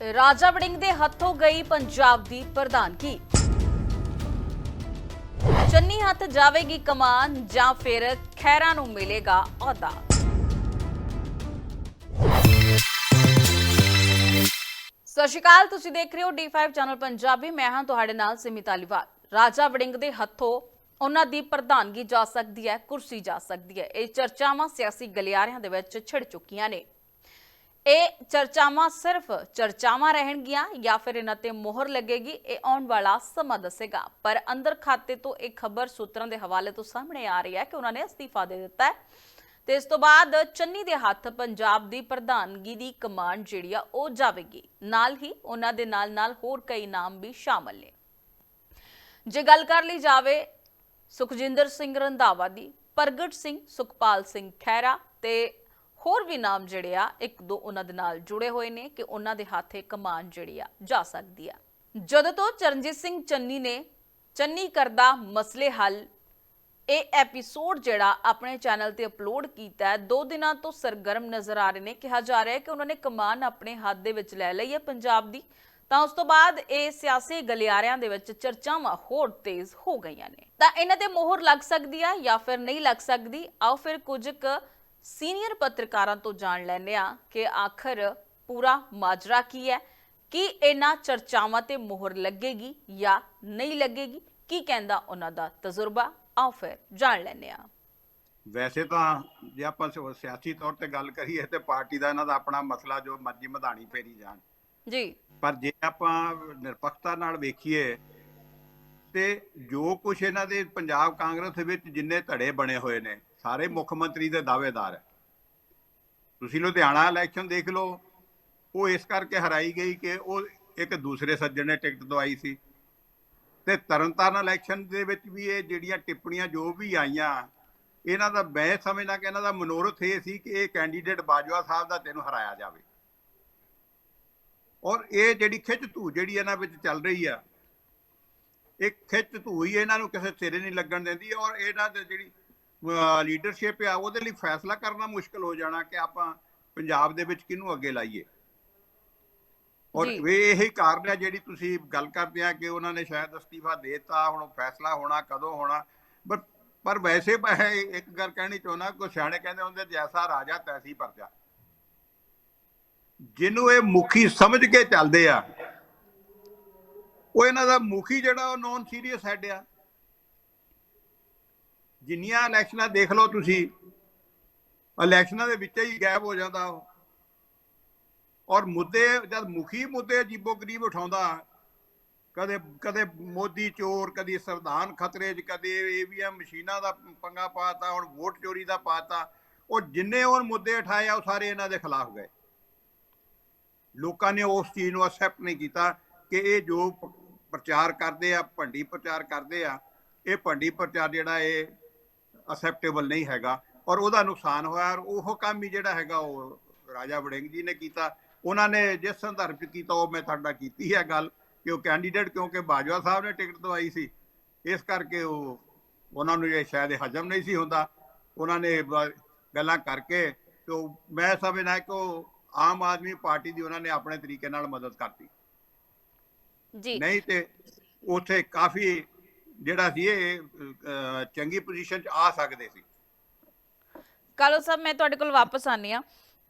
ਰਾਜਾ ਵੜਿੰਗ ਦੇ ਹੱਥੋਂ ਗਈ ਪੰਜਾਬ ਦੀ ਪ੍ਰਧਾਨਗੀ। ਚੰਨੀ ਹੱਥ ਜਾਵੇਗੀ ਕਮਾਨ ਜਾਂ ਫਿਰ ਖੈਰਾ ਨੂੰ ਮਿਲੇਗਾ ਅਹੁਦਾ। ਸਤਿ ਸ਼੍ਰੀ ਅਕਾਲ, ਤੁਸੀਂ ਦੇਖ ਰਹੇ ਹੋ D5 ਚੈਨਲ ਪੰਜਾਬੀ। ਮੈਂ ਹਾਂ ਤੁਹਾਡੇ ਨਾਲ ਸਿਮੀ ਤਾਲੀਵਾਲ ਰਾਜਾ ਵੜਿੰਗ ਦੇ ਹੱਥੋਂ ਉਹਨਾਂ ਦੀ ਪ੍ਰਧਾਨਗੀ ਜਾ ਸਕਦੀ ਹੈ, ਕੁਰਸੀ ਜਾ ਸਕਦੀ ਹੈ। ਇਹ ਚਰਚਾਵਾਂ ਸਿਆਸੀ ਗਲਿਆਰਿਆਂ ਦੇ ਵਿੱਚ ਛਿੜ ਚੁੱਕੀਆਂ ਨੇ। ਇਹ ਚਰਚਾਵਾਂ ਸਿਰਫ ਚਰਚਾਵਾਂ ਰਹਿਣਗੀਆਂ ਜਾਂ ਫਿਰ ਇਹਨਾਂ ਤੇ ਮੋਹਰ ਲੱਗੇਗੀ, ਇਹ ਆਉਣ ਵਾਲਾ ਸਮਾਂ ਦੱਸੇਗਾ। ਪਰ ਅੰਦਰ ਖਾਤੇ ਤੋਂ ਇੱਕ ਖਬਰ ਸੂਤਰਾਂ ਦੇ ਹਵਾਲੇ ਤੋਂ ਸਾਹਮਣੇ ਆ ਰਹੀ ਹੈ ਕਿ ਉਹਨਾਂ ਨੇ ਅਸਤੀਫਾ ਦੇ ਦਿੱਤਾ ਹੈ। ਤੇ ਇਸ ਤੋਂ ਬਾਅਦ ਚੰਨੀ ਦੇ ਹੱਥ ਪੰਜਾਬ ਦੀ ਪ੍ਰਧਾਨਗੀ ਦੀ ਕਮਾਂਡ ਜਿਹੜੀ ਆ, ਉਹ ਜਾਵੇਗੀ। ਨਾਲ ਹੀ ਉਹਨਾਂ ਦੇ ਨਾਲ ਨਾਲ ਹੋਰ ਕਈ ਨਾਮ ਵੀ ਸ਼ਾਮਲ ਨੇ। ਜੇ ਗੱਲ ਕਰ ਲਈ ਜਾਵੇ ਸੁਖਜਿੰਦਰ ਸਿੰਘ ਰੰਧਾਵਾ ਦੀ, ਪ੍ਰਗਟ ਸਿੰਘ, ਸੁਖਪਾਲ ਸਿੰਘ ਖਹਿਰਾ ਤੇ ਹੋਰ ਵੀ ਨਾਮ ਜਿਹੜੇ ਆ, ਇੱਕ ਦੋ ਉਹਨਾਂ ਦੇ ਨਾਲ ਜੁੜੇ ਹੋਏ ਨੇ ਕਿ ਉਹਨਾਂ ਦੇ ਹੱਥੇ ਕਮਾਨ ਜਿਹੜੀ ਆ ਜਾ ਸਕਦੀ ਆ। ਜਦੋਂ ਤੋਂ ਚਰਨਜੀਤ ਸਿੰਘ ਚੰਨੀ ਨੇ ਚੰਨੀ ਕਰਦਾ ਮਸਲੇ ਹੱਲ, ਇਹ ਐਪੀਸੋਡ ਜਿਹੜਾ ਆਪਣੇ ਚੈਨਲ ਤੇ ਅਪਲੋਡ ਕੀਤਾ ਹੈ, ਦੋ ਦਿਨਾਂ ਤੋਂ ਸਰਗਰਮ ਨਜ਼ਰ ਆ ਰਹੇ ਨੇ। ਕਿਹਾ ਜਾ ਰਿਹਾ ਹੈ ਕਿ ਉਹਨਾਂ ਨੇ ਕਮਾਨ ਆਪਣੇ ਹੱਥ ਦੇ ਵਿੱਚ ਲੈ ਲਈ ਹੈ ਪੰਜਾਬ ਦੀ। ਤਾਂ ਉਸ ਤੋਂ ਬਾਅਦ ਇਹ ਸਿਆਸੀ ਗਲਿਆਰਿਆਂ ਦੇ ਵਿੱਚ ਚਰਚਾਵਾਂ ਹੋਰ ਤੇਜ਼ ਹੋ ਗਈਆਂ ਨੇ। ਤਾਂ ਇਹਨਾਂ ਤੇ ਮੋਹਰ ਲੱਗ ਸਕਦੀ ਆ ਜਾਂ ਫਿਰ ਨਹੀਂ ਲੱਗ ਸਕਦੀ? ਆਓ ਫਿਰ ਕੁਝ ਕੁ ਸੀਨੀਅਰ ਪੱਤਰਕਾਰਾਂ ਤੋਂ ਜਾਣ ਲੈਂਦੇ ਆ ਕਿ ਆਖਰ ਪੂਰਾ ਮਾਜਰਾ ਕੀ ਹੈ? ਕੀ ਇਹਨਾਂ ਚਰਚਾਵਾਂ ਤੇ ਮੋਹਰ ਲੱਗੇਗੀ ਜਾਂ ਨਹੀਂ ਲੱਗੇਗੀ? ਕੀ ਕਹਿੰਦਾ ਉਹਨਾਂ ਦਾ ਤਜਰਬਾ? ਆਓ ਫਿਰ ਜਾਣ ਲੈਂਦੇ ਆ ਵੈਸੇ ਤਾਂ ਜੇ ਆਪਾਂ ਸਿਆਸੀ ਤੌਰ ਤੇ ਗੱਲ ਕਰੀਏ ਤੇ ਪਾਰਟੀ ਦਾ ਇਹਨਾਂ ਦਾ ਆਪਣਾ ਮਸਲਾ ਜੋ ਮਰਜ਼ੀ ਮਧਾਣੀ ਫੇਰੀ ਜਾਣ। ਜੀ। ਪਰ ਜੇ ਆਪਾਂ ਨਿਰਪੱਖਤਾ ਨਾਲ ਵੇਖੀਏ ਤੇ ਜੋ ਕੁਝ ਇਹਨਾਂ ਦੇ ਪੰਜਾਬ ਕਾਂਗਰਸ ਵਿੱਚ ਜਿੰਨੇ ਧੜੇ ਬਣੇ ਹੋਏ ਨੇ ਸਾਰੇ ਮੁੱਖ ਮੰਤਰੀ ਦੇ ਦਾਅਵੇਦਾਰ ਹੈ। ਤੁਸੀਂ ਲੁਧਿਆਣਾ ਇਲੈਕਸ਼ਨ ਦੇਖ ਲਓ, ਉਹ ਇਸ ਕਰਕੇ ਹਰਾਈ ਗਈ ਕਿ ਉਹ ਇੱਕ ਦੂਸਰੇ ਸੱਜਣ ਨੇ ਟਿਕਟ ਦਵਾਈ ਸੀ। ਤੇ ਤਰਨਤਾਰਨ ਇਲੈਕਸ਼ਨ ਦੇ ਵਿੱਚ ਵੀ ਇਹ ਜਿਹੜੀਆਂ ਟਿੱਪਣੀਆਂ ਜੋ ਵੀ ਆਈਆਂ, ਇਹਨਾਂ ਦਾ ਮੈਂ ਸਮਝਦਾ ਕਿ ਇਹਨਾਂ ਦਾ ਮਨੋਰਥ ਇਹ ਸੀ ਕਿ ਇਹ ਕੈਂਡੀਡੇਟ ਬਾਜਵਾ ਸਾਹਿਬ ਦਾ ਤੈਨੂੰ ਹਰਾਇਆ ਜਾਵੇ। ਔਰ ਇਹ ਜਿਹੜੀ ਖਿੱਚ ਧੂ ਜਿਹੜੀ ਇਹਨਾਂ ਵਿੱਚ ਚੱਲ ਰਹੀ ਆ, ਇਹ ਖਿੱਚ ਧੂ ਹੀ ਇਹਨਾਂ ਨੂੰ ਕਿਸੇ ਸਿਰੇ ਨਹੀਂ ਲੱਗਣ ਦਿੰਦੀ ਔਰ ਇਹਨਾਂ ਦੇ ਜਿਹੜੀ ਲੀਡਰਸ਼ਿਪ ਆ ਉਹਦੇ ਲਈ ਫੈਸਲਾ ਕਰਨਾ ਮੁਸ਼ਕਲ ਹੋ ਜਾਣਾ ਕਿ ਆਪਾਂ ਪੰਜਾਬ ਦੇ ਵਿੱਚ ਕਿਹਨੂੰ ਅੱਗੇ ਲਾਈਏ। ਔਰ। ਇਹ ਇਹੀ ਕਾਰਨ ਹੈ ਜਿਹੜੀ ਤੁਸੀਂ ਗੱਲ ਕਰਦੇ ਆ ਕਿ ਉਹਨਾਂ ਨੇ ਸ਼ਾਇਦ ਅਸਤੀਫਾ ਦੇਤਾ ਹੁਣ ਫੈਸਲਾ ਹੋਣਾ ਕਦੋਂ ਹੋਣਾ। ਪਰ ਪਰ ਵੈਸੇ ਮੈਂ ਇੱਕ ਗੱਲ ਕਹਿਣੀ ਚਾਹੁੰਦਾ ਕੋ ਸਿਆਣੇ ਕਹਿੰਦੇ ਹੁੰਦੇ ਜੈਸਾ ਰਾਜਾ ਤੈਸੀ ਪ੍ਰਜਾ। ਜਿਹਨੂੰ ਇਹ ਮੁਖੀ ਸਮਝ ਕੇ ਚੱਲਦੇ ਆ ਉਹ ਇਹਨਾਂ ਦਾ ਮੁਖੀ ਜਿਹੜਾ ਉਹ ਨੌਨ ਸੀਰੀਅਸ ਹੈਡ ਆ। ਜਿੰਨੀਆਂ ਇਲੈਕਸ਼ਨਾਂ ਦੇਖ ਲਓ ਤੁਸੀਂ ਇਲੈਕਸ਼ਨਾਂ ਦੇ ਵਿੱਚ ਹੀ ਗਾਇਬ ਹੋ ਜਾਂਦਾ ਉਹ। ਔਰ ਮੁੱਦੇ, ਜਦ ਮੁਖੀ ਮੁੱਦੇ ਅਜੀਬੋ ਗਰੀਬ ਉਠਾਉਂਦਾ, ਕਦੇ ਕਦੇ ਮੋਦੀ ਚੋਰ, ਕਦੀ ਸੰਵਿਧਾਨ ਖਤਰੇ 'ਚ, ਕਦੇ ਈਵੀਐਮ ਮਸ਼ੀਨਾਂ ਦਾ ਪੰਗਾ ਪਾਤਾ, ਹੁਣ ਵੋਟ ਚੋਰੀ ਦਾ ਪਾਤਾ, ਉਹ ਜਿੰਨੇ ਉਹ ਮੁੱਦੇ ਉਠਾਏ ਆ, ਉਹ ਸਾਰੇ ਇਹਨਾਂ ਦੇ ਖਿਲਾਫ ਗਏ। ਲੋਕਾਂ ਨੇ ਉਸ ਚੀਜ਼ ਨੂੰ ਅਸੈਪਟ ਨਹੀਂ ਕੀਤਾ ਕਿ ਇਹ ਜੋ ਪ੍ਰਚਾਰ ਕਰਦੇ ਆ, ਭੰਡੀ ਪ੍ਰਚਾਰ ਕਰਦੇ ਆ, ਇਹ ਭੰਡੀ ਪ੍ਰਚਾਰ ਜਿਹੜਾ ਇਹ ਅਸੈਪਟੇਬਲ ਨਹੀਂ ਹੈਗਾ ਔਰ ਉਹਦਾ ਨੁਕਸਾਨ ਹੋਇਆ ਔਰ ਉਹ ਕੰਮ ਹੀ ਜਿਹੜਾ ਹੈਗਾ ਉਹ ਰਾਜਾ ਵੜਿੰਗ ਜੀ ਨੇ ਕੀਤਾ। ਉਹਨਾਂ ਨੇ ਜਿਸ ਸੰਦਰਭ ਕੀਤਾ ਉਹ ਮੈਂ ਤੁਹਾਡਾ ਕੀਤੀ ਹੈ ਗੱਲ ਕਿ ਉਹ ਕੈਂਡੀਡੇਟ ਕਿਉਂਕਿ ਬਾਜਵਾ ਸਾਹਿਬ ਨੇ ਟਿਕਟ ਦਵਾਈ ਸੀ। ਇਸ ਕਰਕੇ ਉਹ ਉਹਨਾਂ ਨੂੰ ਇਹ ਸ਼ਾਇਦ ਹਜਮ ਨਹੀਂ ਸੀ ਹੁੰਦਾ। ਉਹਨਾਂ ਨੇ ਗੱਲਾਂ ਕਰਕੇ ਤੇ ਮੈਂ ਸਮਝਦਾ ਕਿ ਉਹ ਆਮ ਆਦਮੀ ਪਾਰਟੀ ਦੀ ਉਹਨਾਂ ਨੇ ਆਪਣੇ ਤਰੀਕੇ ਨਾਲ ਮਦਦ ਕਰਤੀ। ਜੀ। ਨਹੀਂ ਤੇ ਉੱਥੇ ਕਾਫੀ ਜਿਹੜਾ ਸੀ ਇਹ ਅਹ, ਚੰਗੀ ਪੋਜੀਸ਼ਨ 'ਚ ਆ ਸਕਦੇ ਸੀ। ਕਾਲੋ ਸਾਹਿਬ ਮੈਂ ਤੁਹਾਡੇ ਕੋਲ ਵਾਪਸ ਆਨੀ ਆ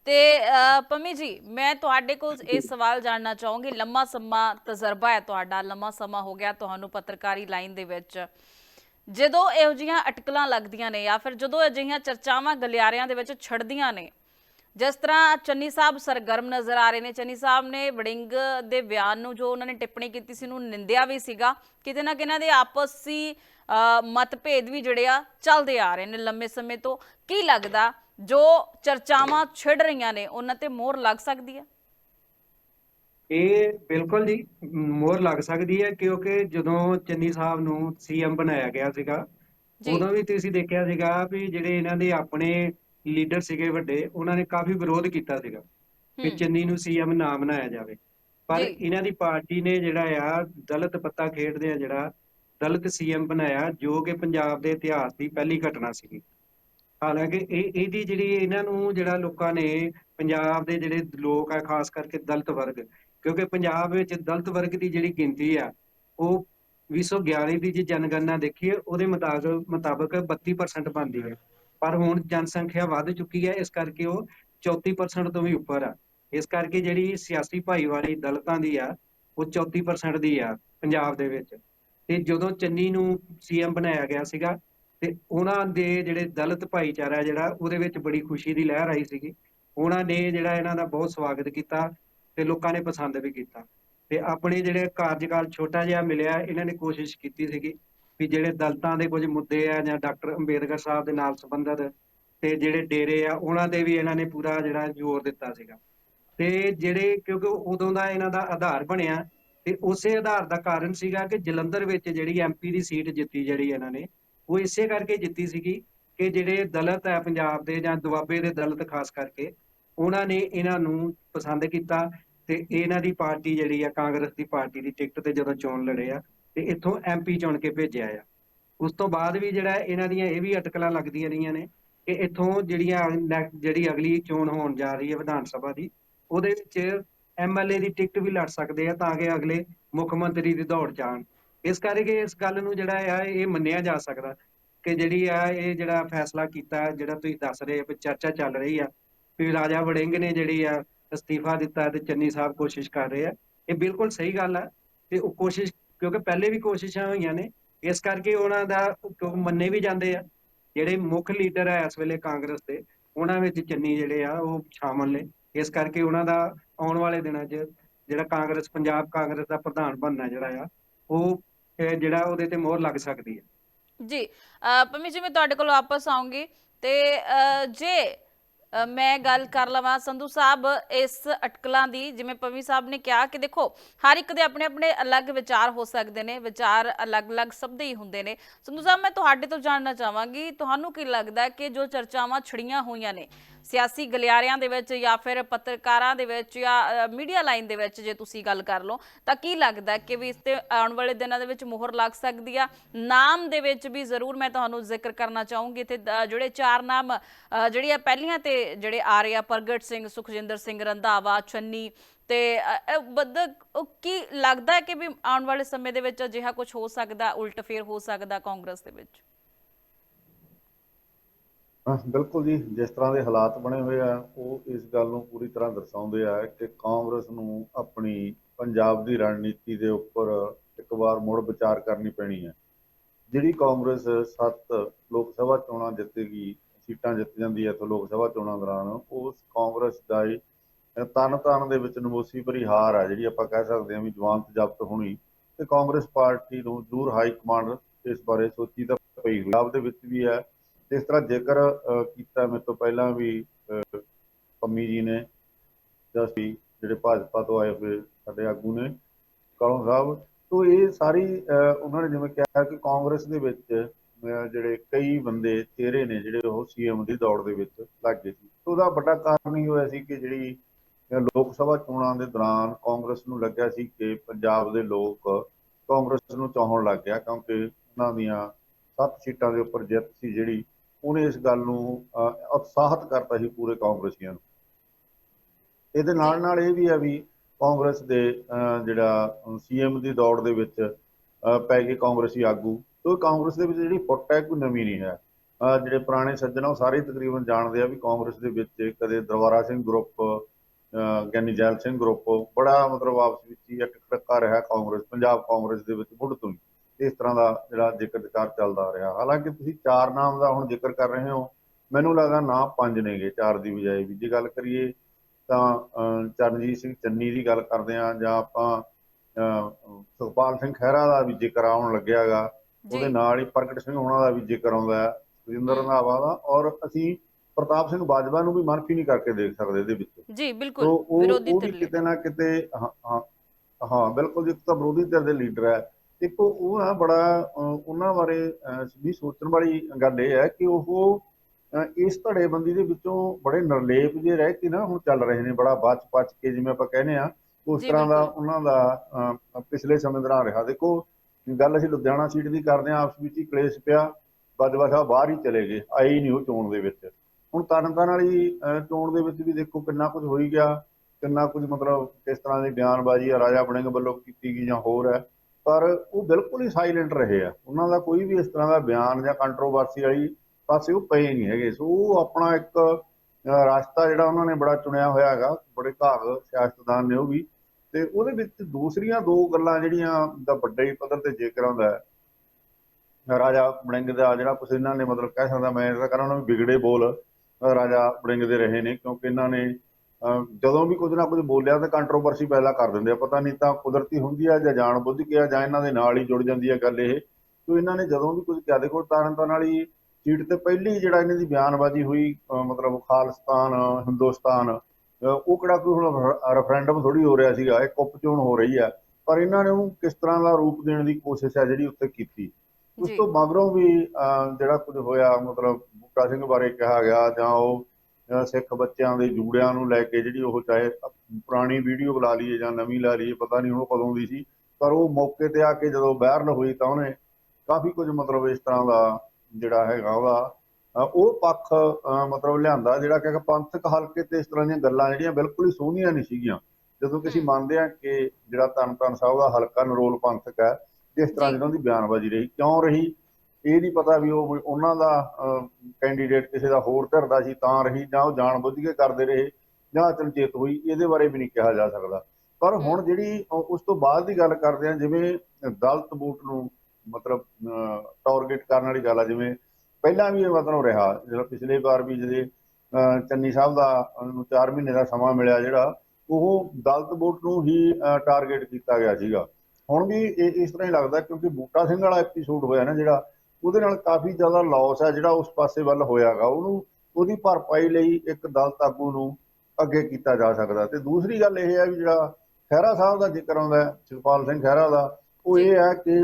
ਤੇ ਅ, ਜੀ ਮੈਂ ਤੁਹਾਡੇ ਕੋਲ ਇਹ ਸਵਾਲ ਜਾਣਨਾ ਚਾਹੂੰਗੀ। ਲੰਮਾ ਸਮਾਂ ਤਜਰਬਾ ਹੈ ਤੁਹਾਡਾ ਲੰਮਾ ਸਮਾਂ ਹੋ ਗਿਆ ਤੁਹਾਨੂੰ ਪੱਤਰਕਾਰੀ ਲਾਈਨ ਦੇ ਵਿੱਚ। ਜਦੋਂ ਇਹੋ ਜਿਹੀਆਂ ਅਟਕਲਾਂ ਲੱਗਦੀਆਂ ਨੇ ਜਾਂ ਫਿਰ ਜਦੋਂ ਅਜਿਹੀਆਂ ਚਰਚਾਵਾਂ ਗਲਿਆਰਿਆਂ ਦੇ ਵਿੱਚ ਛੜਦੀਆਂ ਨੇ ਜਿਸ ਤਰ੍ਹਾਂ ਚੰਨੀ ਸਾਹਿਬ ਸਰਗਰਮ ਨਜ਼ਰ ਆ ਰਹੇ ਨੇ ਚੰਨੀ ਸਾਹਿਬ ਨੇ ਵੜਿੰਗ ਦੇ ਬਿਆਨ ਨੂੰ ਜੋ ਉਹਨਾਂ ਨੇ ਟਿੱਪਣੀ ਕੀਤੀ ਸੀ ਨੂੰ ਨਿੰਦਿਆ ਵੀ ਸੀਗਾ। ਕਿਤੇ ਨਾ ਕਿਨਾਂ ਦੇ ਆਪਸੀ ਮਤਭੇਦ ਵੀ ਜਿਹੜੇ ਆ ਚੱਲਦੇ ਆ ਰਹੇ ਨੇ ਲੰਮੇ ਸਮੇਂ ਤੋਂ। ਕੀ ਲੱਗਦਾ ਜੋ ਚਰਚਾਵਾਂ ਛਿੜ ਰਹੀਆਂ ਨੇ ਉਹਨਾਂ ਤੇ ਮੋਹਰ ਲੱਗ ਸਕਦੀ ਹੈ? ਇਹ ਬਿਲਕੁਲ ਜੀ ਮੋਹਰ ਲੱਗ ਸਕਦੀ ਹੈ ਕਿਉਂਕਿ ਜਦੋਂ ਚੰਨੀ ਸਾਹਿਬ ਨੂੰ ਸੀਐਮ ਬਣਾਇਆ ਗਿਆ ਸੀਗਾ। ਉਦੋਂ ਵੀ ਤੁਸੀਂ ਦੇਖਿਆ ਸੀਗਾ ਵੀ ਜਿਹੜੇ ਇਹਨਾਂ ਦੇ ਆਪਣੇ ਲੀਡਰ ਸੀਗੇ ਵੱਡੇ ਉਹਨਾਂ ਨੇ ਕਾਫੀ ਵਿਰੋਧ ਕੀਤਾ ਸੀਗਾ ਕਿ। ਚੰਨੀ ਨੂੰ ਸੀਐਮ ਨਾ ਬਣਾਇਆ ਜਾਵੇ ਪਰ। ਇਹਨਾਂ ਦੀ ਪਾਰਟੀ ਨੇ ਜਿਹੜਾ ਆ ਦਲਿਤ ਪੱਤਾ ਖੇਡਦੇ ਆ ਜਿਹੜਾ ਦਲਿਤ ਸੀਐਮ ਬਣਾਇਆ ਜੋ ਕਿ ਪੰਜਾਬ ਦੇ ਇਤਿਹਾਸ ਦੀ ਪਹਿਲੀ ਘਟਨਾ ਸੀਗੀ ਹਾਲਾਂਕਿ ਇਹ ਇਹਦੀ ਜਿਹੜੀ ਇਹਨਾਂ ਨੂੰ ਜਿਹੜਾ ਲੋਕਾਂ ਨੇ ਪੰਜਾਬ ਦੇ ਜਿਹੜੇ ਲੋਕ ਆ ਖਾਸ ਕਰਕੇ ਦਲਿਤ ਵਰਗ ਕਿਉਂਕਿ ਪੰਜਾਬ ਵਿੱਚ ਦਲਿਤ ਵਰਗ ਦੀ ਜਿਹੜੀ ਗਿਣਤੀ ਆ ਉਹ 2011 ਦੀ ਜੇ ਜਨਗਣਨਾ ਦੇਖੀਏ ਉਹਦੇ ਮੁਤਾਬਕ ਮੁਤਾਬਕ 32% ਬਣਦੀ ਹੈ ਪਰ ਹੁਣ ਜਨਸੰਖਿਆ ਵੱਧ ਚੁੱਕੀ ਹੈ, ਇਸ ਕਰਕੇ ਉਹ 34% ਤੋਂ ਵੀ ਉੱਪਰ ਆ। ਇਸ ਕਰਕੇ ਜਿਹੜੀ ਸਿਆਸੀ ਭਾਈਵਾਲੀ ਦਲਤਾਂ ਦੀ ਆ, ਉਹ 34% ਦੀ ਆ ਪੰਜਾਬ ਦੇ ਵਿੱਚ। ਤੇ ਜਦੋਂ ਚੰਨੀ ਨੂੰ ਸੀਐਮ ਬਣਾਇਆ ਗਿਆ ਸੀਗਾ, ਤੇ ਉਹਨਾਂ ਦੇ ਜਿਹੜੇ ਦਲਿਤ ਭਾਈਚਾਰਾ ਜਿਹੜਾ, ਉਹਦੇ ਵਿੱਚ ਬੜੀ ਖੁਸ਼ੀ ਦੀ ਲਹਿਰ ਆਈ ਸੀਗੀ। ਉਹਨਾਂ ਨੇ ਜਿਹੜਾ ਇਹਨਾਂ ਦਾ ਬਹੁਤ ਸਵਾਗਤ ਕੀਤਾ ਤੇ ਲੋਕਾਂ ਨੇ ਪਸੰਦ ਵੀ ਕੀਤਾ। ਤੇ ਆਪਣੇ ਜਿਹੜੇ ਕਾਰਜਕਾਲ ਛੋਟਾ ਜਿਹਾ ਮਿਲਿਆ, ਇਹਨਾਂ ਨੇ ਕੋਸ਼ਿਸ਼ ਕੀਤੀ ਸੀਗੀ ਵੀ ਜਿਹੜੇ ਦਲਤਾਂ ਦੇ ਕੁਝ ਮੁੱਦੇ ਆ ਜਾਂ ਡਾਕਟਰ ਅੰਬੇਦਕਰ ਸਾਹਿਬ ਦੇ ਨਾਲ ਸੰਬੰਧਿਤ ਤੇ ਜਿਹੜੇ ਡੇਰੇ ਆ, ਉਹਨਾਂ ਦੇ ਵੀ ਇਹਨਾਂ ਨੇ ਪੂਰਾ ਜਿਹੜਾ ਜ਼ੋਰ ਦਿੱਤਾ ਸੀਗਾ। ਤੇ ਜਿਹੜੇ ਕਿਉਂਕਿ ਉਦੋਂ ਦਾ ਇਹਨਾਂ ਦਾ ਆਧਾਰ ਬਣਿਆ ਤੇ ਉਸੇ ਆਧਾਰ ਦਾ ਕਾਰਨ ਸੀਗਾ ਕਿ ਜਲੰਧਰ ਵਿੱਚ ਜਿਹੜੀ ਐਮਪੀ ਦੀ ਸੀਟ ਜਿੱਤੀ ਜਿਹੜੀ ਇਹਨਾਂ ਨੇ, ਉਹ ਇਸੇ ਕਰਕੇ ਜਿੱਤੀ ਸੀਗੀ ਕਿ ਜਿਹੜੇ ਦਲਿਤ ਹੈ ਪੰਜਾਬ ਦੇ ਜਾਂ ਦੁਆਬੇ ਦੇ ਦਲਿਤ ਖਾਸ ਕਰਕੇ, ਉਹਨਾਂ ਨੇ ਇਹਨਾਂ ਨੂੰ ਪਸੰਦ ਕੀਤਾ ਤੇ ਇਹਨਾਂ ਦੀ ਪਾਰਟੀ ਜਿਹੜੀ ਆ, ਕਾਂਗਰਸ ਦੀ ਪਾਰਟੀ ਦੀ ਟਿਕਟ ਤੇ ਜਦੋਂ ਚੋਣ ਲੜੇ ਆ ਤੇ ਇੱਥੋਂ ਐਮਪੀ ਚੁਣ ਕੇ ਭੇਜਿਆ ਆ। ਉਸ ਤੋਂ ਬਾਅਦ ਵੀ ਜਿਹੜਾ ਇਹਨਾਂ ਦੀਆਂ ਇਹ ਵੀ ਅਟਕਲਾਂ ਲੱਗਦੀਆਂ ਰਹੀਆਂ ਨੇ ਕਿ ਇੱਥੋਂ ਜਿਹੜੀਆਂ ਜਿਹੜੀ ਅਗਲੀ ਚੋਣ ਹੋਣ ਜਾ ਰਹੀ ਹੈ ਵਿਧਾਨ ਸਭਾ ਦੀ, ਉਹਦੇ ਵਿੱਚ ਐਮਐਲਏ ਦੀ ਟਿਕਟ ਵੀ ਲੜ ਸਕਦੇ ਆ ਤਾਂ ਕਿ ਅਗਲੇ ਮੁੱਖ ਮੰਤਰੀ ਦੀ ਦੌੜ ਜਾਣ। ਇਸ ਕਰਕੇ ਇਸ ਗੱਲ ਨੂੰ ਜਿਹੜਾ ਆ, ਇਹ ਮੰਨਿਆ ਜਾ ਸਕਦਾ ਕਿ ਜਿਹੜੀ ਆ, ਇਹ ਜਿਹੜਾ ਫੈਸਲਾ ਕੀਤਾ, ਜਿਹੜਾ ਤੁਸੀਂ ਦੱਸ ਰਹੇ ਆ ਵੀ ਚਰਚਾ ਚੱਲ ਰਹੀ ਆ, ਵੀ ਰਾਜਾ ਵੜਿੰਗ ਨੇ ਜਿਹੜੀ ਆ ਅਸਤੀਫਾ ਦਿੱਤਾ ਤੇ ਚੰਨੀ ਸਾਹਿਬ ਕੋਸ਼ਿਸ਼ ਕਰ ਰਹੇ ਆ, ਇਹ ਬਿਲਕੁਲ ਸਹੀ ਗੱਲ ਆ। ਤੇ ਉਹ ਕੋਸ਼ਿਸ਼ ਕਿਉਂਕਿ ਪਹਿਲੇ ਵੀ ਕੋਸ਼ਿਸ਼ਾਂ ਹੋਈਆਂ ਨੇ, ਇਸ ਕਰਕੇ ਉਹਨਾਂ ਦਾ ਮੰਨੇ ਵੀ ਜਾਂਦੇ ਆ, ਜਿਹੜੇ ਮੁੱਖ ਲੀਡਰ ਆ ਇਸ ਵੇਲੇ ਕਾਂਗਰਸ ਦੇ, ਉਹਨਾਂ ਵਿੱਚ ਚੰਨੀ ਜਿਹੜੇ ਆ ਉਹ ਸ਼ਾਮਲ ਨੇ, ਇਸ ਕਰਕੇ ਉਹਨਾਂ ਦਾ ਆਉਣ ਵਾਲੇ ਦਿਨਾਂ 'ਚ ਜਿਹੜਾ ਕਾਂਗਰਸ, ਪੰਜਾਬ ਕਾਂਗਰਸ ਦਾ ਪ੍ਰਧਾਨ ਬਣਨਾ ਜਿਹੜਾ ਆ, ਉਹ ਜਿਹੜਾ ਉਹਦੇ ਤੇ ਮੋਹਰ ਲੱਗ ਸਕਦੀ ਹੈ। ਜੀ ਪੰਮੀ ਜੀ, ਮੈਂ ਤੁਹਾਡੇ ਕੋਲ ਵਾਪਸ ਆਉਂਗੀ ਤੇ ਜੇ ਮੈਂ ਗੱਲ ਕਰ ਲਵਾਂ ਸੰਧੂ ਸਾਹਿਬ ਇਸ ਅਟਕਲਾਂ ਦੀ। ਜਿਵੇਂ ਪਵੀ ਸਾਹਿਬ ਨੇ ਕਿਹਾ ਕਿ ਦੇਖੋ, ਹਰ ਇੱਕ ਦੇ ਆਪਣੇ ਆਪਣੇ ਅਲੱਗ ਵਿਚਾਰ ਹੋ ਸਕਦੇ ਨੇ, ਵਿਚਾਰ ਅਲੱਗ-ਅਲੱਗ ਸਭ ਦੇ ਹੀ ਹੁੰਦੇ ਨੇ। ਸੰਧੂ ਸਾਹਿਬ, ਮੈਂ ਤੁਹਾਡੇ ਤੋਂ ਜਾਣਨਾ ਚਾਹਾਂਗੀ, ਤੁਹਾਨੂੰ ਕੀ ਲੱਗਦਾ ਕਿ ਜੋ ਚਰਚਾਵਾਂ ਛੜੀਆਂ ਹੋਈਆਂ ਨੇ, ਸਿਆਸੀ ਗਲਿਆਰਿਆਂ ਦੇ ਵਿੱਚ ਜਾਂ ਫਿਰ ਪੱਤਰਕਾਰਾਂ ਦੇ ਵਿੱਚ ਜਾਂ ਮੀਡੀਆ ਲਾਈਨ ਦੇ ਵਿੱਚ ਜੇ ਤੁਸੀਂ ਗੱਲ ਕਰ ਲਓ, ਤਾਂ ਕੀ ਲੱਗਦਾ ਕਿ ਵੀ ਇਸ ਤੇ ਆਉਣ ਵਾਲੇ ਦਿਨਾਂ ਦੇ ਵਿੱਚ ਮੋਹਰ ਲੱਗ ਸਕਦੀ ਆ? ਨਾਮ ਦੇ ਵਿੱਚ ਵੀ ਜ਼ਰੂਰ ਮੈਂ ਤੁਹਾਨੂੰ ਜ਼ਿਕਰ ਕਰਨਾ ਚਾਹੂੰਗੀ। ਇੱਥੇ ਜਿਹੜੇ ਚਾਰ ਨਾਮ ਜਿਹੜੀਆਂ ਪਹਿਲੀਆਂ ਤੇ ਜਿਹੜੇ ਆ ਪ੍ਰਗਟ ਸਿੰਘ, ਸੁਖਜਿੰਦਰ ਸਿੰਘ ਰੰਧਾਵਾ, ਚੰਨੀ ਤੇ ਬਦ ਉਹ ਕੀ ਲੱਗਦਾ ਹੈ ਕਿ ਵੀ ਆਉਣ ਵਾਲੇ ਸਮੇਂ ਦੇ ਵਿੱਚ ਅਜਿਹਾ ਕੁਝ ਹੋ ਸਕਦਾ, ਉਲਟ ਫੇਰ ਹੋ ਸਕਦਾ ਕਾਂਗਰਸ ਦੇ ਵਿੱਚ? ਬਿਲਕੁਲ ਜੀ, ਜਿਸ ਤਰ੍ਹਾਂ ਦੇ ਹਾਲਾਤ ਬਣੇ ਹੋਏ ਆ, ਉਹ ਇਸ ਗੱਲ ਨੂੰ ਪੂਰੀ ਤਰ੍ਹਾਂ ਦਰਸਾਉਂਦੇ ਆ ਕਿ ਕਾਂਗਰਸ ਨੂੰ ਆਪਣੀ ਪੰਜਾਬ ਦੀ ਰਣਨੀਤੀ ਦੇ ਉੱਪਰ ਇੱਕ ਵਾਰ ਮੁੜ ਵਿਚਾਰ ਕਰਨੀ ਪੈਣੀ ਹੈ। ਜਿਹੜੀ ਕਾਂਗਰਸ ਸੱਤ ਲੋਕ ਸਭਾ ਚੋਣਾਂ ਜਿੱਤੇਗੀ ਸੀਟਾਂ ਜਿੱਤ ਜਾਂਦੀ ਹੈ ਤਾਂ ਲੋਕ ਸਭਾ ਚੋਣਾਂ ਦੌਰਾਨ ਉਸ ਕਾਂਗਰਸ ਦਾ ਹੀ ਤਨ ਤਨ ਦੇ ਵਿੱਚ ਨਮੋਸੀ ਭਰੀ ਹਾਰ ਆ ਜਿਹੜੀ ਆਪਾਂ ਕਹਿ ਸਕਦੇ ਹਾਂ ਵੀ ਜਵਾਨਤ ਜ਼ਬਤ ਹੋਣੀ ਤੇ ਕਾਂਗਰਸ ਪਾਰਟੀ ਨੂੰ ਜ਼ਰੂਰ ਹਾਈ ਕਮਾਂਡ ਇਸ ਬਾਰੇ ਸੋਚੀ ਤਾਂ ਪਈ ਹੋਈ। ਦੇ ਵਿੱਚ ਵੀ ਹੈ। ਇਸ ਤਰ੍ਹਾਂ ਜੇਕਰ ਕੀਤਾ ਮੇਰੇ ਤੋਂ ਪਹਿਲਾਂ ਵੀ ਪੰਮੀ ਜੀ ਨੇ ਜਾਂ ਜਿਹੜੇ ਭਾਜਪਾ ਤੋਂ ਆਏ ਹੋਏ ਸਾਡੇ ਆਗੂ ਨੇ ਕਾਲੋਂ ਸਾਹਿਬ ਤੋਂ ਇਹ ਸਾਰੀ ਅਹ, ਉਹਨਾਂ ਨੇ ਜਿਵੇਂ ਕਿਹਾ ਕਿ ਕਾਂਗਰਸ ਦੇ ਵਿੱਚ ਜਿਹੜੇ ਕਈ ਬੰਦੇ ਚਿਹਰੇ ਨੇ ਜਿਹੜੇ ਉਹ ਸੀਐਮ ਦੀ ਦੌੜ ਦੇ ਵਿੱਚ ਲੱਗ ਗਏ ਸੀ। ਉਹਦਾ ਵੱਡਾ ਕਾਰਨ ਹੀ ਹੋਇਆ ਸੀ ਕਿ ਜਿਹੜੀ ਲੋਕ ਸਭਾ ਚੋਣਾਂ ਦੇ ਦੌਰਾਨ ਕਾਂਗਰਸ ਨੂੰ ਲੱਗਿਆ ਸੀ ਕਿ ਪੰਜਾਬ ਦੇ ਲੋਕ ਕਾਂਗਰਸ ਨੂੰ ਚਾਹਣ ਲੱਗ ਗਿਆ ਕਿਉਂਕਿ ਉਹਨਾਂ ਦੀਆਂ ਸੱਤ ਸੀਟਾਂ ਦੇ ਉੱਪਰ ਜਿੱਤ ਸੀ ਜਿਹੜੀ ਉਹਨੇ ਇਸ ਗੱਲ ਨੂੰ ਅਹ, ਉਤਸ਼ਾਹਤ ਕਰਤਾ ਸੀ ਪੂਰੇ ਕਾਂਗਰਸੀਆਂ ਨੂੰ। ਇਹਦੇ ਨਾਲ ਨਾਲ ਇਹ ਵੀ ਆ ਵੀ ਕਾਂਗਰਸ ਦੇ ਅਹ, ਜਿਹੜਾ ਸੀਐਮ ਦੀ ਦੌੜ ਦੇ ਵਿੱਚ ਅਹ, ਪੈ ਗਏ ਕਾਂਗਰਸੀ ਆਗੂ ਤੋਂ ਕਾਂਗਰਸ ਦੇ ਵਿੱਚ ਜਿਹੜੀ ਫੁੱਟ ਹੈ ਕੋਈ ਨਵੀਂ ਨਹੀਂ ਹੈ। ਜਿਹੜੇ ਪੁਰਾਣੇ ਸੱਜਣ ਆ ਉਹ ਸਾਰੇ ਤਕਰੀਬਨ ਜਾਣਦੇ ਆ ਵੀ ਕਾਂਗਰਸ ਦੇ ਵਿੱਚ ਕਦੇ ਦਰਬਾਰਾ ਸਿੰਘ ਗਰੁੱਪ ਅਹ, ਗਿਆਨੀ ਜੈਲ ਸਿੰਘ ਗਰੁੱਪ ਬੜਾ ਮਤਲਬ ਆਪਸ ਵਿੱਚ ਹੀ ਇੱਕ ਟੱਕਾ ਰਿਹਾ ਕਾਂਗਰਸ ਪੰਜਾਬ ਕਾਂਗਰਸ ਦੇ ਵਿੱਚ ਮੁੱਢ ਤੋਂ ਹੀ। ਇਸ ਤਰ੍ਹਾਂ ਦਾ ਜਿਹੜਾ ਜ਼ਿਕਰ ਵਿਚਾਰ ਚੱਲਦਾ ਰਿਹਾ। ਹਾਲਾਂਕਿ ਤੁਸੀਂ ਚਾਰ ਨਾਮ ਦਾ ਹੁਣ ਜ਼ਿਕਰ ਕਰ ਰਹੇ ਹੋ ਮੈਨੂੰ ਲੱਗਦਾ ਨਾ ਪੰਜ ਨੇਗੇ ਚਾਰ ਦੀ ਬਜਾਏ ਵੀ। ਜੇ ਗੱਲ ਕਰੀਏ ਤਾਂ ਅਹ, ਚਰਨਜੀਤ ਸਿੰਘ ਚੰਨੀ ਦੀ ਗੱਲ ਕਰਦੇ ਆ ਜਾਂ ਆਪਾਂ ਅਹ, ਸੁਖਪਾਲ ਸਿੰਘ ਖਹਿਰਾ ਦਾ ਵੀ ਜ਼ਿਕਰ ਆਉਣ ਲੱਗਿਆਗਾ ਉਹਦੇ ਨਾਲ ਹੀ ਪ੍ਰਗਟ ਸਿੰਘ ਹੋਣਾ ਦਾ ਵੀ ਜ਼ਿਕਰ ਆਉਂਦਾ ਹੈ ਸੁਰਿੰਦਰ ਰੰਧਾਵਾ ਦਾ ਔਰ ਅਸੀਂ ਪ੍ਰਤਾਪ ਸਿੰਘ ਬਾਜਵਾ ਨੂੰ ਵੀ ਮਨਫੀ ਨਹੀਂ ਕਰਕੇ ਦੇਖ ਸਕਦੇ ਇਹਦੇ ਵਿੱਚ। ਜੀ ਬਿਲਕੁਲ ਵਿਰੋਧੀ ਧਿਰ। ਕਿਤੇ ਨਾ ਕਿਤੇ ਹਾਂ ਹਾਂ ਬਿਲਕੁਲ ਇੱਕ ਤਾਂ ਵਿਰੋਧੀ ਧਿਰ ਦੇ ਲੀਡਰ ਹੈ। ਇੱਕ ਉਹ ਆ ਬੜਾ ਉਹਨਾਂ ਬਾਰੇ ਵੀ ਸੋਚਣ ਵਾਲੀ ਗੱਲ ਇਹ ਹੈ ਕਿ ਉਹ ਇਸ ਧੜੇਬੰਦੀ ਦੇ ਵਿੱਚੋਂ ਬੜੇ ਨਿਰਲੇਪ ਜੇ ਰਹਿ ਕੇ ਨਾ ਹੁਣ ਚੱਲ ਰਹੇ ਨੇ ਬੜਾ ਬਚ ਪਚ ਕੇ ਜਿਵੇਂ ਆਪਾਂ ਕਹਿੰਦੇ ਆ ਉਸ ਤਰ੍ਹਾਂ ਦਾ। ਉਹਨਾਂ ਦਾ ਪਿਛਲੇ ਸਮੇਂ ਦੌਰਾਨ ਰਿਹਾ। ਦੇਖੋ ਗੱਲ ਅਸੀਂ ਲੁਧਿਆਣਾ ਸੀਟ ਦੀ ਕਰਦੇ ਆ ਆਪਸ ਵਿੱਚ ਹੀ ਕਲੇਸ਼ ਪਿਆ ਬਾਜਵਾ ਸਾਹਿਬ ਬਾਹਰ ਹੀ ਚਲੇ ਗਏ ਆਏ ਹੀ ਨਹੀਂ ਉਹ ਚੋਣ ਦੇ ਵਿੱਚ। ਹੁਣ ਤਰਨਤਾਰਨ ਵਾਲੀ ਅਹ, ਚੋਣ ਦੇ ਵਿੱਚ ਵੀ ਦੇਖੋ ਕਿੰਨਾ ਕੁਝ ਹੋਈ ਗਿਆ ਕਿੰਨਾ ਕੁਝ ਮਤਲਬ ਕਿਸ ਤਰ੍ਹਾਂ ਦੀ ਬਿਆਨਬਾਜ਼ੀ ਆ ਰਾਜਾ ਬਣਿੰਗ ਵੱਲੋਂ ਕੀਤੀ ਗਈ ਜਾਂ ਹੋਰ ਹੈ ਪਰ ਉਹ ਬਿਲਕੁਲ ਹੀ ਸਾਇਲੈਂਟ ਰਹੇ ਆ। ਉਹਨਾਂ ਦਾ ਕੋਈ ਵੀ ਇਸ ਤਰ੍ਹਾਂ ਦਾ ਬਿਆਨ ਜਾਂ ਕੰਟਰੋਵਰਸੀ ਵਾਲੀ ਪਾਸੇ ਉਹ ਪਏ ਨਹੀਂ ਹੈਗੇ। ਸੋ ਉਹ ਆਪਣਾ ਇੱਕ ਅਹ, ਰਸਤਾ ਜਿਹੜਾ ਉਹਨਾਂ ਨੇ ਬੜਾ ਚੁਣਿਆ ਹੋਇਆ ਹੈਗਾ ਬੜੇ ਭਾਗ ਸਿਆਸਤਦਾਨ ਨੇ ਉਹ ਵੀ। ਤੇ ਉਹਦੇ ਵਿੱਚ ਦੂਸਰੀਆਂ ਦੋ ਗੱਲਾਂ ਜਿਹੜੀਆਂ ਦਾ ਵੱਡੇ ਪੱਧਰ ਤੇ ਜ਼ਿਕਰ ਆਉਂਦਾ ਹੈ। ਰਾਜਾ ਬੜਿੰਗ ਦਾ ਜਿਹੜਾ ਕੁਛ ਇਹਨਾਂ ਨੇ ਮਤਲਬ ਕਹਿ ਸਕਦਾ ਮੈਂ ਤਾਂ ਕਹਿੰਦਾ ਉਹਨਾਂ ਨੂੰ ਵਿਗੜੇ ਬੋਲ ਰਾਜਾ ਬੜਿੰਗ ਦੇ ਰਹੇ ਨੇ ਕਿਉਂਕਿ ਇਹਨਾਂ ਨੇ ਅਹ, ਜਦੋਂ ਵੀ ਕੁਝ ਨਾ ਕੁਝ ਬੋਲਿਆ ਤਾਂ ਕੰਟਰੋਵਰਸੀ ਪੈਦਾ ਕਰ ਦਿੰਦੇ ਆ। ਪਤਾ ਨਹੀਂ ਤਾਂ ਕੁਦਰਤੀ ਹੁੰਦੀ ਆ ਜਾਂ ਜਾਣ ਬੁੱਝ ਕੇ ਆ ਜਾਂ ਇਹਨਾਂ ਦੇ ਨਾਲ ਹੀ ਜੁੜ ਜਾਂਦੀ ਆ ਗੱਲ ਇਹ। ਤੋ ਇਹਨਾਂ ਨੇ ਜਦੋਂ ਵੀ ਕੁਝ ਕਿਹਾ ਦੇਖੋ ਤਾਰਨ ਤਾਂ ਨਾਲ ਹੀ ਸੀਟ ਤੇ ਪਹਿਲੀ ਜਿਹੜਾ ਇਹਨਾਂ ਦੀ ਬਿਆਨਬਾਜ਼ੀ ਹੋਈ ਮਤਲਬ ਖਾਲਿਸਤਾਨ ਹਿੰਦੁਸਤਾਨ ਉਹ ਕਿਹੜਾ ਕੋਈ ਹੁਣ ਰੈਫਰੈਂਡਮ ਥੋੜੀ ਹੋ ਰਿਹਾ ਸੀਗਾ ਇੱਕ ਉਪ ਚੋਣ ਹੋ ਰਹੀ ਆ। ਪਰ ਇਹਨਾਂ ਨੇ ਉਹਨੂੰ ਕਿਸ ਤਰ੍ਹਾਂ ਦਾ ਰੂਪ ਦੇਣ ਦੀ ਕੋਸ਼ਿਸ਼ ਹੈ ਜਿਹੜੀ ਉੱਤੇ ਕੀਤੀ। ਉਸ। ਤੋਂ ਮਗਰੋਂ ਵੀ ਜਿਹੜਾ ਕੁਝ ਹੋਇਆ ਮਤਲਬ ਬੂਟਾ ਸਿੰਘ ਬਾਰੇ ਕਿਹਾ ਗਿਆ ਜਾਂ ਉਹ ਸਿੱਖ ਬੱਚਿਆਂ ਦੇ ਜੂੜਿਆਂ ਨੂੰ ਲੈ ਕੇ ਜਿਹੜੀ ਉਹ ਚਾਹੇ ਪੁਰਾਣੀ ਵੀਡੀਓ ਬੁਲਾ ਲਈਏ ਜਾਂ ਨਵੀਂ ਲਾ ਲਈਏ ਪਤਾ ਨਹੀਂ ਉਹ ਕਦੋਂ ਦੀ ਸੀ। ਪਰ ਉਹ ਮੌਕੇ ਤੇ ਆ ਕੇ ਜਦੋਂ ਵਾਇਰਲ ਹੋਈ ਤਾਂ ਉਹਨੇ ਕਾਫੀ ਕੁਝ ਮਤਲਬ ਇਸ ਤਰ੍ਹਾਂ ਦਾ ਜਿਹੜਾ ਹੈਗਾ ਉਹਦਾ ਉਹ ਪੱਖ ਮਤਲਬ ਲਿਆਂਦਾ ਜਿਹੜਾ ਕਿ ਪੰਥਕ ਹਲਕੇ ਤੇ ਇਸ ਤਰ੍ਹਾਂ ਦੀਆਂ ਗੱਲਾਂ ਜਿਹੜੀਆਂ ਬਿਲਕੁਲ ਹੀ ਸੋਹਣੀਆਂ ਨਹੀਂ ਸੀਗੀਆਂ। ਜਦੋਂ ਕਿ ਅਸੀਂ। ਮੰਨਦੇ ਹਾਂ ਕਿ ਜਿਹੜਾ ਧੰਨ ਸਾਹਿਬ ਦਾ ਹਲਕਾ ਨਰੋਲ ਪੰਥਕ ਹੈ ਜਿਸ ਤਰ੍ਹਾਂ ਜੀ। ਦੀ ਬਿਆਨਬਾਜ਼ੀ ਰਹੀ। ਕਿਉਂ ਰਹੀ? ਇਹ ਨਹੀਂ ਪਤਾ ਵੀ ਉਹ ਉਹਨਾਂ ਦਾ ਕੈਂਡੀਡੇਟ ਕਿਸੇ ਦਾ ਹੋਰ ਧਿਰ ਦਾ ਸੀ ਤਾਂ ਰਹੀ ਜਾਂ ਉਹ ਜਾਣ ਬੁੱਝ ਕੇ ਕਰਦੇ ਰਹੇ ਜਾਂ ਅਚਨਚੇਤ ਹੋਈ ਇਹਦੇ ਬਾਰੇ ਵੀ ਨਹੀਂ ਕਿਹਾ ਜਾ ਸਕਦਾ। ਪਰ ਹੁਣ ਜਿਹੜੀ ਉਸ ਤੋਂ ਬਾਅਦ ਦੀ ਗੱਲ ਕਰਦੇ ਆ ਜਿਵੇਂ ਦਲਤ ਵੋਟ ਨੂੰ ਮਤਲਬ ਟਾਰਗੇਟ ਕਰਨ ਵਾਲੀ ਗੱਲ ਆ ਜਿਵੇਂ ਪਹਿਲਾਂ ਵੀ ਇਹ ਮਤਲਬ ਰਿਹਾ ਜਿਹੜਾ ਪਿਛਲੇ ਵਾਰ ਵੀ ਜਿਹੜੇ ਅਹ, ਚੰਨੀ ਸਾਹਿਬ ਦਾ ਉਹਨੂੰ 4 ਮਹੀਨੇ ਦਾ ਸਮਾਂ ਮਿਲਿਆ ਜਿਹੜਾ ਉਹ ਦਲਤ ਵੋਟ ਨੂੰ ਹੀ ਟਾਰਗੇਟ ਕੀਤਾ ਗਿਆ ਸੀਗਾ। ਹੁਣ ਵੀ ਇਹ ਇਸ ਤਰ੍ਹਾਂ ਹੀ ਲੱਗਦਾ ਕਿਉਂਕਿ ਬੂਟਾ ਸਿੰਘ ਵਾਲਾ ਐਪੀਸੋਡ ਹੋਇਆ ਨਾ ਜਿਹੜਾ ਉਹਦੇ ਨਾਲ ਕਾਫੀ ਜ਼ਿਆਦਾ ਲਾਸ ਹੈ ਜਿਹੜਾ ਉਸ ਪਾਸੇ ਵੱਲ ਹੋਇਆਗਾ। ਉਹਨੂੰ ਉਹਦੀ ਭਰਪਾਈ ਲਈ ਇੱਕ ਦਲਤ ਆਗੂ ਨੂੰ ਅੱਗੇ ਕੀਤਾ ਜਾ ਸਕਦਾ। ਤੇ ਦੂਸਰੀ ਗੱਲ ਇਹ ਹੈ ਵੀ ਜਿਹੜਾ ਖਹਿਰਾ ਸਾਹਿਬ ਦਾ ਜ਼ਿਕਰ ਆਉਂਦਾ ਹੈ ਸੁਖਪਾਲ ਸਿੰਘ ਖਹਿਰਾ ਦਾ ਉਹ ਇਹ ਹੈ ਕਿ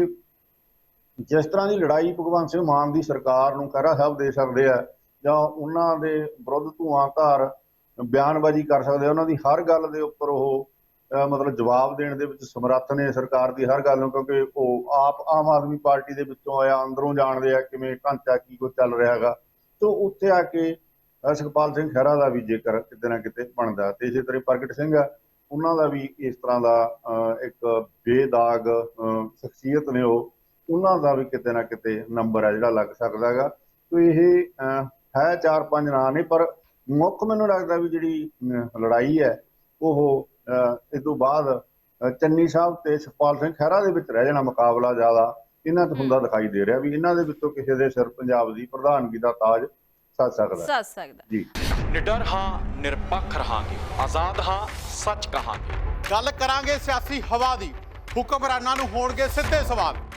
ਜਿਸ ਤਰ੍ਹਾਂ ਦੀ ਲੜਾਈ ਭਗਵੰਤ ਸਿੰਘ ਮਾਨ ਦੀ ਸਰਕਾਰ ਨੂੰ ਖਹਿਰਾ ਸਾਹਿਬ ਦੇ ਸਕਦੇ ਆ, ਜਾਂ ਉਹਨਾਂ ਦੇ ਵਿਰੁੱਧ ਧੂਆਂਧਾਰ ਬਿਆਨਬਾਜ਼ੀ ਕਰ ਸਕਦੇ ਆ, ਉਹਨਾਂ ਦੀ ਹਰ ਗੱਲ ਦੇ ਉੱਪਰ ਉਹ ਮਤਲਬ ਜਵਾਬ ਦੇਣ ਦੇ ਵਿੱਚ ਸਮਰੱਥ ਨੇ ਸਰਕਾਰ ਦੀ ਹਰ ਗੱਲ ਨੂੰ, ਕਿਉਂਕਿ ਉਹ ਆਪ ਆਮ ਆਦਮੀ ਪਾਰਟੀ ਦੇ ਵਿੱਚੋਂ ਆਇਆ, ਅੰਦਰੋਂ ਜਾਣਦੇ ਆ ਕਿਵੇਂ ਢਾਂਚਾ ਕੀ ਕੁਝ ਚੱਲ ਰਿਹਾ ਹੈਗਾ। ਤੋਂ ਉੱਥੇ ਆ ਕੇ ਸੁਖਪਾਲ ਸਿੰਘ ਖਹਿਰਾ ਦਾ ਵੀ ਜ਼ਿਕਰ ਕਿਤੇ ਨਾ ਕਿਤੇ ਬਣਦਾ, ਤੇ ਇਸੇ ਤਰ੍ਹਾਂ ਪ੍ਰਗਟ ਸਿੰਘ ਆ, ਉਹਨਾਂ ਦਾ ਵੀ ਇਸ ਤਰ੍ਹਾਂ ਦਾ ਇੱਕ ਬੇਦਾਗ ਸ਼ਖਸੀਅਤ ਨੇ ਉਹ ਉਹਨਾਂ ਦਾ ਵੀ ਕਿਤੇ ਨਾ ਕਿਤੇ ਨੰਬਰ ਹੈ ਜਿਹੜਾ ਲੱਗ ਸਕਦਾ ਹੈਗਾ। ਤੋ ਇਹ ਹੈ ਚਾਰ ਪੰਜ ਨਾਂ ਨੇ ਪਰ ਮੁੱਖ ਮੈਨੂੰ ਲੱਗਦਾ ਵੀ ਜਿਹੜੀ ਲੜਾਈ ਹੈ ਉਹ ਇਸ ਤੋਂ ਬਾਅਦ ਚੰਨੀ ਸਾਹਿਬ ਤੇ ਸੁਖਪਾਲ ਸਿੰਘ ਖਹਿਰਾ ਦੇ ਵਿੱਚ ਰਹਿ ਜਾਣਾ ਮੁਕਾਬਲਾ ਜ਼ਿਆਦਾ। ਇਹਨਾਂ ਤੋਂ ਹੁੰਦਾ ਦਿਖਾਈ ਦੇ ਰਿਹਾ ਵੀ ਇਹਨਾਂ ਦੇ ਵਿੱਚੋਂ ਕਿਸੇ ਦੇ ਸਿਰ ਪੰਜਾਬ ਦੀ ਪ੍ਰਧਾਨਗੀ ਦਾ ਤਾਜ ਸੱਜ ਸਕਦਾ ਸੱਚ ਸਕਦਾ ਜੀ। ਨਿਡਰ ਹਾਂ ਨਿਰਪੱਖ ਰਹਾਂਗੇ। ਆਜ਼ਾਦ ਹਾਂ ਸੱਚ ਕਹਾਂਗੇ। ਗੱਲ ਕਰਾਂਗੇ ਸਿਆਸੀ ਹਵਾ ਦੀ। ਹੁਕਮਰਾਨਾਂ ਨੂੰ ਹੋਣਗੇ ਸਿੱਧੇ ਸਵਾਲ।